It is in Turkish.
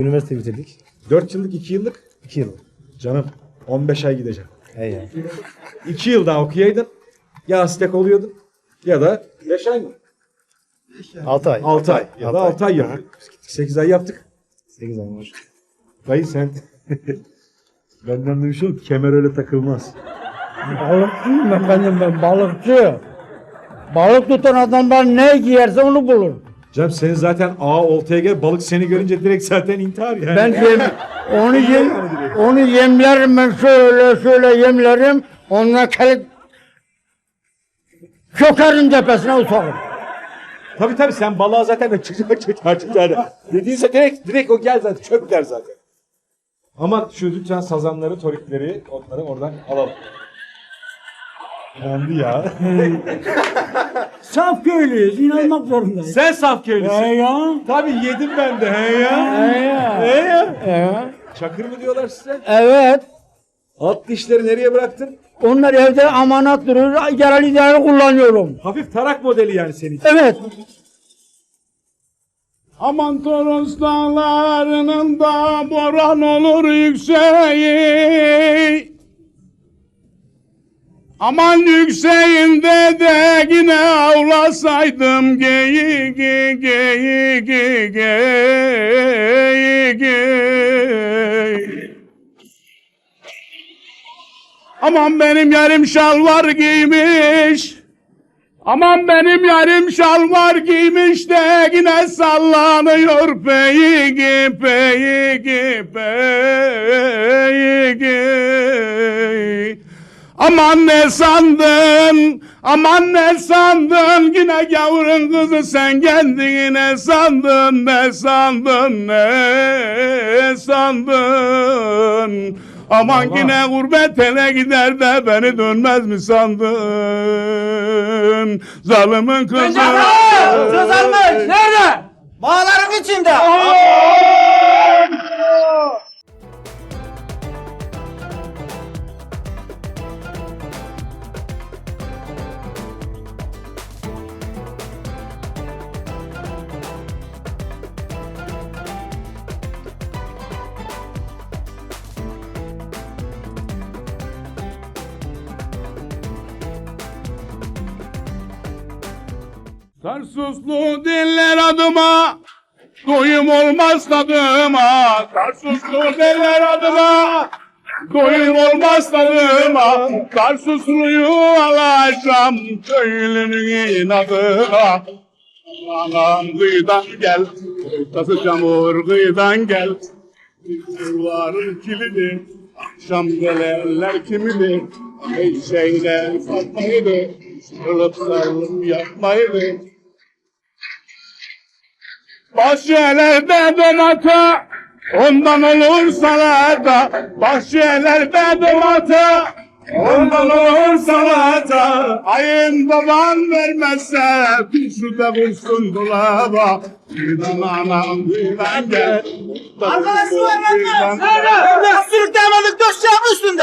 Üniversite bitirdik. 4 yıllık 2 yıllık 2 yıl. canım 15 ay gideceğim. He ya. 2 yıl daha okuyaydın ya astek oluyordun ya da 5 ay mı? 6 ay. 6 ay ya da 6 ay yaptık. 8 ay yaptık. 8 ay var. Dayı sen benden duymuşum kemer öyle takılmaz. Balıkçıyım ben benim ben balıkçı. Balık tutan adamlar ne giyerse onu bulur. Canım senin zaten ağa oltaya gel balık seni görünce direkt zaten intihar yani. Ben yem, onu yem, onu yemlerim ben şöyle şöyle yemlerim. Onunla kelik çökerim tepesine uçarım. Tabii tabii sen balığa zaten çıkacak çıkacak çıkacak. Dediyse direkt direkt o gel zaten çök der zaten. Ama şu lütfen sazanları, torikleri, onları oradan alalım. İnandı ya. Saf köylüyüz inanmak zorundayız. Sen saf köylüsün. ya. Tabii yedim ben de he ya. He ya. He ya. He. Çakır mı diyorlar size? Evet. Alt dişleri nereye bıraktın? Onlar evde amanat durur. Genel idare kullanıyorum. Hafif tarak modeli yani senin. Evet. Aman Toros dağlarının da boran olur yükseği. Aman yükseğinde de yine avlasaydım geyi geyi geyi geyi geyi. Aman benim yarım şalvar giymiş. Aman benim yarım şalvar giymiş de yine sallanıyor peygi peygi peygi. Aman ne sandın, aman ne sandın yine yavrun kızı sen kendini ne sandın, ne sandın, ne sandın. Aman Allah. yine gurbet ele gider de beni dönmez mi sandın? Zalimin kızı. Söz almış. Nerede? Bağların içinde. Tarsuslu diller adıma Doyum olmaz tadıma. Tarsuslu diller adıma Doyum olmaz tadıma. Tarsusluyu alacağım Köylünün inadına Anam kıyıdan gel Ortası çamur kıyıdan gel. Yılların kilidi Akşam gelenler kimidir Eşeğine satmaydı Sarılıp sarılıp yapmaydı Bahçelerde donata Ondan olur salata Bahçelerde donata Ondan olur salata Ayın baban vermezse Bir su da bulsun dolaba Kıyıdan anam kıyıdan gel Arkadaş su ver lan. Nerede? Sürüklemedik döşeğin üstünde.